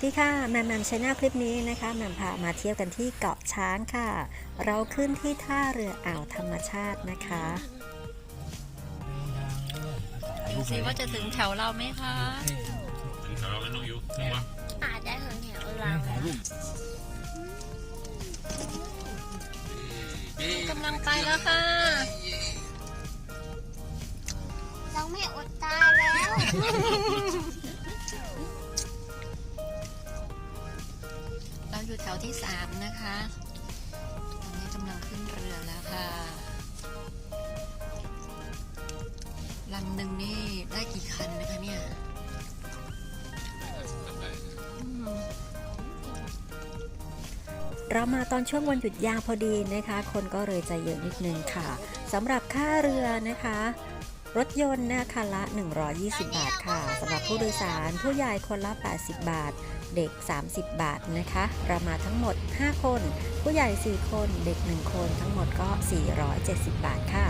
วัสดีค่ะแหมมแหมมชแนลคลิปนี้นะคะแหมมพามาเที่ยวกันที่เกาะช้างค่ะ เราขึ้นที่ท่าเรืออ่าวธรรมชาตินะคะดูสิว่าจะถึงแถวเราไหมคะถึงแถวเราแล้วน้องยูถึงปะอาจจะถึงแถวเรากำลังไปแล้วค่ะ เราไม่อดตายแล้วาอยู่แถวที่สามนะคะตอนนี้กำลังขึ้นเรือแล้วค่ะลำหนึ่งนี่ได้กี่คันนะคะเนี่ยเรามาตอนช่วงวันหยุดยาวพอดีนะคะ คนก็เลยจะเยอะนิดนึงค่ะสำหรับค่าเรือนะคะ รถยนต์นยคันละ 120 บาทค่ะสำหรับผู้โดยสารผู้ใหญ่คนละ 80 บาท เด็ก 30 บาทนะคะเรามาทั้งหมด 5 คน ผู้ใหญ่ 4 คนเด็ก 1 คนทั้งหมดก็ 470 บาทค่ะ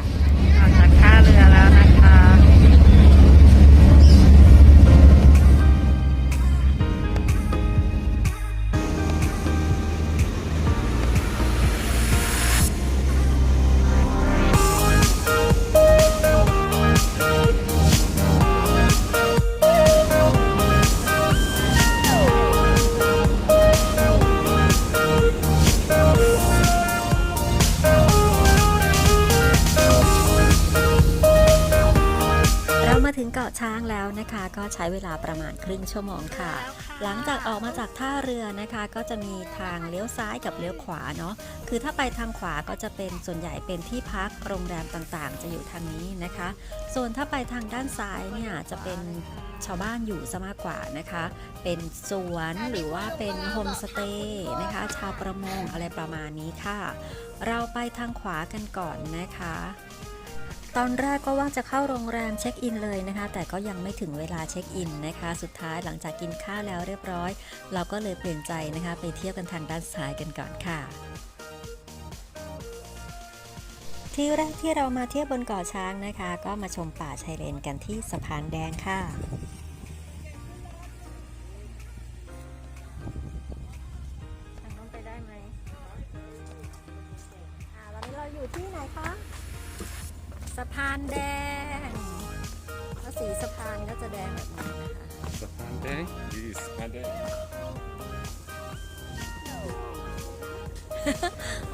ก็ใช้เวลาประมาณครึ่งชั่วโมงค่ะ หลังจากออกมาจากท่าเรือนะคะ ก็จะมีทางเลี้ยวซ้ายกับเลี้ยวขวาเนาะคือถ้าไปทางขวาก็จะเป็นส่วนใหญ่เป็นที่พักโรงแรมต่างๆ จะอยู่ทางนี้นะคะ ส่วนถ้าไปทางด้านซ้ายเนี่ยจะเป็นชาวบ้านอยู่ซะมากกว่านะคะ เป็นสวนหรือว่าเป็นโฮมสเตย์นะคะ ชาวประมงอะไรประมาณนี้ค่ะ เราไปทางขวากันก่อนนะคะ ตอนแรกก็ว่าจะเข้าโรงแรมเช็คอินเลยนะคะ แต่ก็ยังไม่ถึงเวลาเช็คอินนะคะ สุดท้ายหลังจากกินข้าวแล้วเรียบร้อย เราก็เลยเปลี่ยนใจนะคะ ไปเที่ยวกันทางด้านซ้ายกันก่อนค่ะที่แรกที่เรามาเที่ยวบนเกาะช้างนะคะ ก็มาชมป่าชายเลนกันที่สะพานแดงค่ะ แดงแบบนี้นะคะสะพานแดงดีสะพานแดง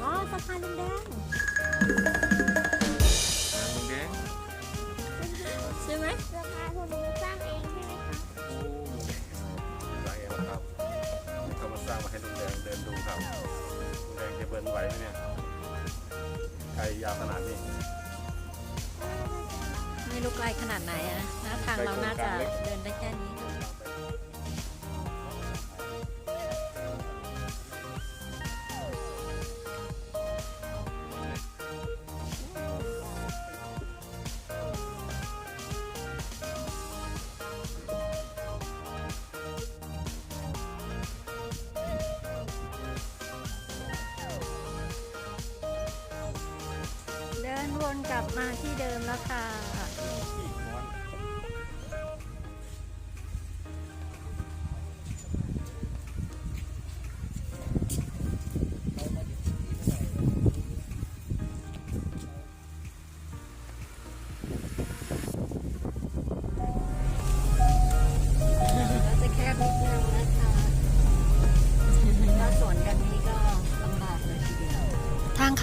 อ๋อสะพานแดงสะพานแดงๆใช่ไหมเสื้อผ้าพวกนี้สร้างเองใช่ไหมคะโอ้สร้างเองแล้วครับนี่เขามาสร้างมาให้ลุงแดงเดินดูครับลุงแดงจะเบิร์นไหวไหมเนี่ยไกลยาวขนาดนี้ ไม่รู้ไกลขนาดไหนอะนะทางเราน่าจะเดินได้แค่นี้ นวนกลับมาที่เดิมแล้วค่ะ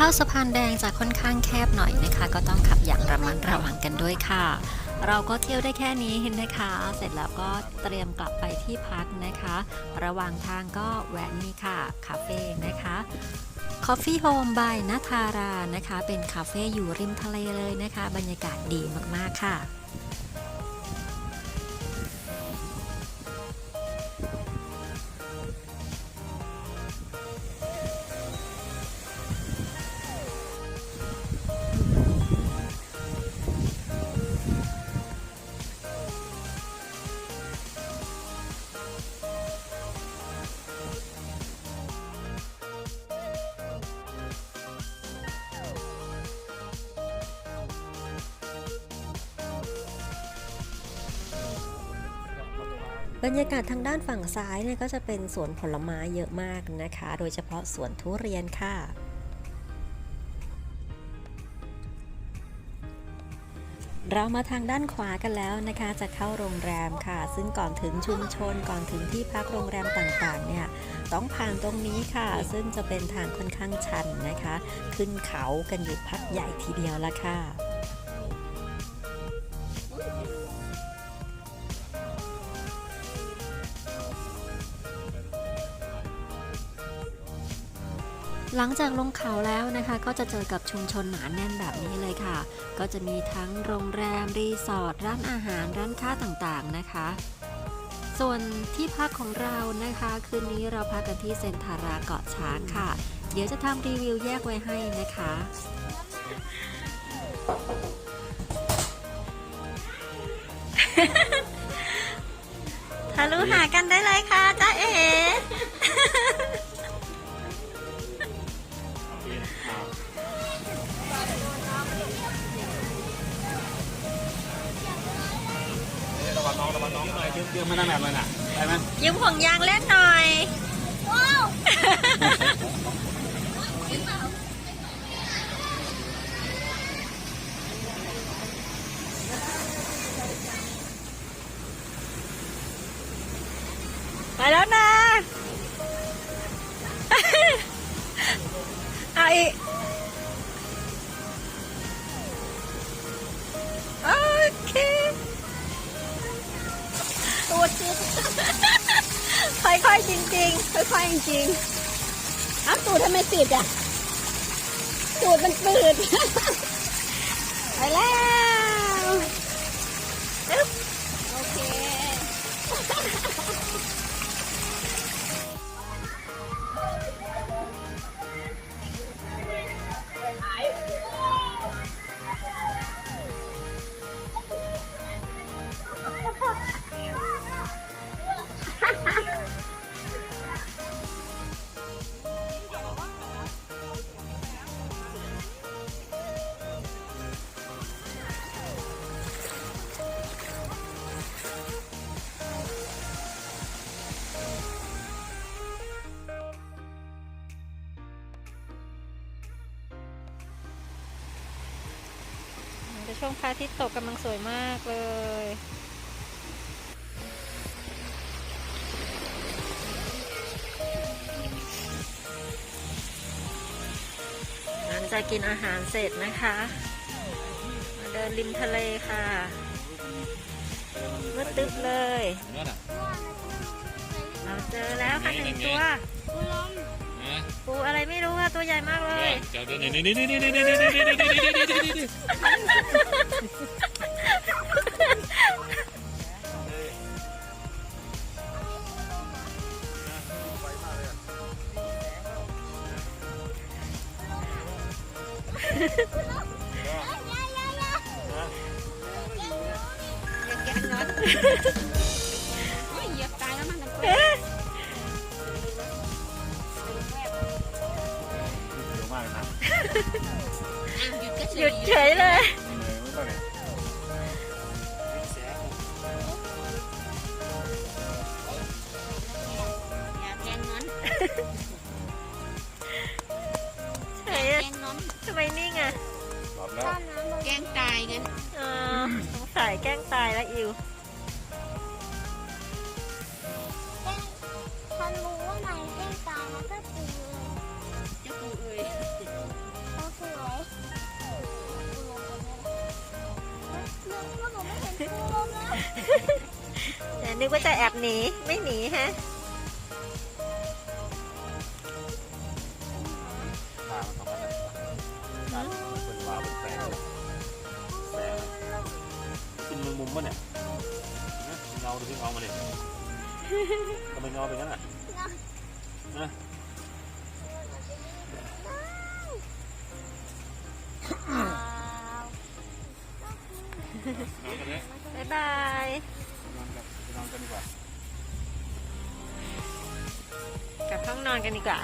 เข้าสะพานแดงจะค่อนข้างแคบหน่อยนะคะ ก็ต้องขับอย่างระมัดระวังกันด้วยค่ะ เราก็เที่ยวได้แค่นี้นะคะ เสร็จแล้วก็เตรียมกลับไปที่พักนะคะ ระหว่างทางก็แวะนี่ค่ะ คาเฟ่นะคะ Coffee Home by นาทารานะคะ เป็นคาเฟ่อยู่ริมทะเลเลยนะคะ บรรยากาศดีมากๆค่ะ บรรยากาศทางด้านฝั่งซ้ายเนี่ยก็จะเป็นสวนผลไม้เยอะมากนะคะ โดยเฉพาะสวนทุเรียนค่ะเรามาทางด้านขวากันแล้วนะคะ จะเข้าโรงแรมค่ะ ซึ่งก่อนถึงชุมชนก่อนถึงที่พักโรงแรมต่างๆ เนี่ย ต้องผ่านตรงนี้ค่ะ ซึ่งจะเป็นทางค่อนข้างชันนะคะ ขึ้นเขากันอยู่พักใหญ่ทีเดียวละค่ะ หลังจากลงเขาแล้วนะคะ ก็จะเจอกับชุมชนหนาแน่นแบบนี้เลยค่ะ ก็จะมีทั้งโรงแรม รีสอร์ท ร้านอาหาร ร้านค้าต่างๆนะคะ ส่วนที่พักของเรานะคะ คืนนี้เราพักกันที่เซนทาราเกาะช้างค่ะ เดี๋ยวจะทำรีวิวแยกไว้ให้นะคะทะลุหากันได้เลยค่ะจ้า วังน้องระวังน้องหน่อยเชื่อมไม่นั่งแบบเลยน่ะได้ไหมยืมห่วงยางเล่นหน่อยว้าวไปแล้วนะ เอาอีก ค่อยๆจริงๆอ้าตูดทำไมติดอะตูดมันปืดไปแล้ว ช่วงพระอาทิตย์ตกกำลังสวยมากเลย หลังจากกินอาหารเสร็จนะคะ มาเดินริมทะเลค่ะมืดตึ๊บเลย เราเจอแล้วค่ะหนึ่งตัว ปูอะไรไม่รู้ค่ะตัวใหญ่มากเลยเดี๋ยวนี่นี่นี่นี่นี่นี่นี่นี่นี่นี่นี่เหยีย หยุดเฉยเลยเฉยอะทำไมนิ่งอะ แกงตายงั้นเสงสัยแกงตายแล้วอิว นึกว่าจะแอบหนีไม่หนีฮะตามันทำอะไรตาเป็นวาวเป็นแสงแสงกินมือมุมป่ะเนี่ยเงาดูที่เงามาเนี่ยทำไมเงาเป็นงั้นอะนะ กันเลยบ๊ายบายนอนกันนอนกันดีกว่า กลับห้องนอนกันดีกว่า